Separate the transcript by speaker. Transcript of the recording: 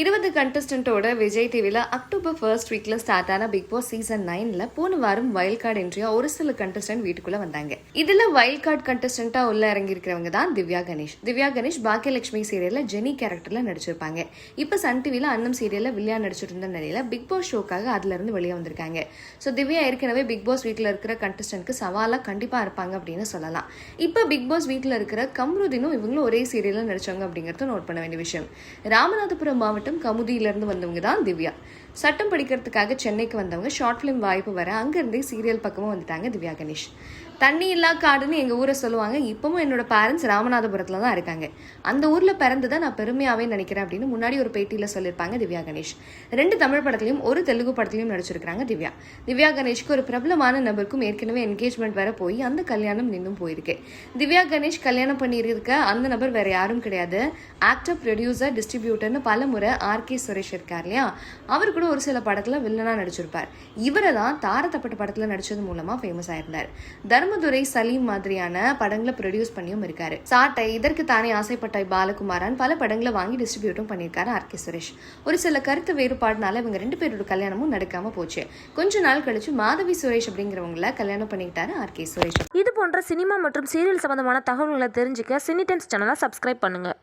Speaker 1: இருபது கண்டஸ்டன்ட்டோட விஜய் டிவியில் அக்டோபர் ஃபர்ஸ்ட் வீக்ல ஸ்டார்ட் ஆன பிக் பாஸ் சீசன் நைன்ல போன வாரம் வைல்ட் கார்டு என்ட்ரியா ஒரு சில கண்டஸ்டன்ட் வீட்டுக்குள்ள வந்தாங்க. இதுல வைல்ட் கார்டு கண்டஸ்டன்ட்டா உள்ள இறங்கி இருக்கிறவங்க தான் திவ்யா கணேஷ். திவ்யா கணேஷ் பாக்கியலட்சுமி சீரியல்ல ஜெனி கேரக்டர்ல நடிச்சிருப்பாங்க. இப்ப சன் டிவியில் அன்னம் சீரியல்ல வில்லியா நடிச்சிட்டு இருந்த நிலையில பிக் பாஸ் ஷோக்காக அதுல இருந்து வெளியே வந்திருக்காங்க. ஸோ திவ்யா ஏற்கனவே பிக் பாஸ் வீட்டில் இருக்கிற கண்டஸ்டன்ட்க்கு சவாலாக கண்டிப்பாக இருப்பாங்க அப்படின்னு சொல்லலாம். இப்போ பிக் பாஸ் வீட்டில் இருக்கிற கம்ருதினும் இவங்களும் ஒரே சீரியலில் நடிச்சாங்க அப்படிங்கிறத நோட் பண்ண வேண்டிய விஷயம். ராமநாதபுரம் மாவட்டம் கமுதியிலிருந்து வந்தவங்க தான் திவ்யா. சட்டம் படிக்கிறதுக்காக சென்னைக்கு வந்தவங்க ஷார்ட் ஃபிலிம் வாய்ப்பு வர அங்கேருந்தே சீரியல் பக்கமும் வந்துட்டாங்க திவ்யா கணேஷ். தண்ணி இல்லா காடுன்னு எங்கள் ஊரை சொல்லுவாங்க. இப்பவும் என்னோட பேரண்ட்ஸ் ராமநாதபுரத்தில் தான் இருக்காங்க. அந்த ஊரில் பிறந்ததை நான் பெருமையாகவே நினைக்கிறேன் அப்படின்னு முன்னாடி ஒரு பேட்டியில் சொல்லியிருப்பாங்க திவ்யா கணேஷ். ரெண்டு தமிழ் படத்துலையும் ஒரு தெலுங்கு படத்துலையும் நடிச்சிருக்காங்க திவ்யா. திவ்யா கணேஷ்க்கு ஒரு பிரபலமான நபருக்கும் ஏற்கனவே என்கேஜ்மெண்ட் வர போய் அந்த கல்யாணம் நின்றும் போயிருக்கு. திவ்யா கணேஷ் கல்யாணம் பண்ணியிருக்க அந்த நபர் வேற யாரும் கிடையாது. ஆக்டர் ப்ரொடியூசர் டிஸ்ட்ரிபியூட்டர்னு பல முறை ஆர்கே சுரேஷ் இருக்கார் இல்லையா? அவர் கூட ஒரு சில படத்தில் வில்லனா நடிச்சிருப்பார். இவரை தான் தாரத்தப்பட்ட படத்தில் நடிச்சது மூலமாக ஃபேமஸ் ஆயிருந்தார். தர்மதுரை சலீம் மாதிரியான படங்களை ப்ரொடியூஸ் பண்ணியும் இருக்காரு. சாட்டை இதற்கு தானே ஆசைப்பட்டாய் பாலகுமாரன். பல படங்களை வாங்கி டிஸ்ட்ரிபியூட்டும் பண்ணியிருக்காரு ஆர்கே சுரேஷ். ஒரு சில கருத்து வேறுபாடுனால இவங்க ரெண்டு பேரோட கல்யாணமும் நடக்காம போச்சு. கொஞ்ச நாள் கழிச்சு மாதவி சுரேஷ் அப்படிங்கிறவங்கள கல்யாணம் பண்ணிக்கிட்டாரு ஆர் கே சுரேஷ்.
Speaker 2: இது போன்ற சினிமா மற்றும் சீரியல் சம்பந்தமான தகவல்களை தெரிஞ்சுக்க சினி டென்ஸ் சேனலை சப்ஸ்கிரைப் பண்ணுங்கள்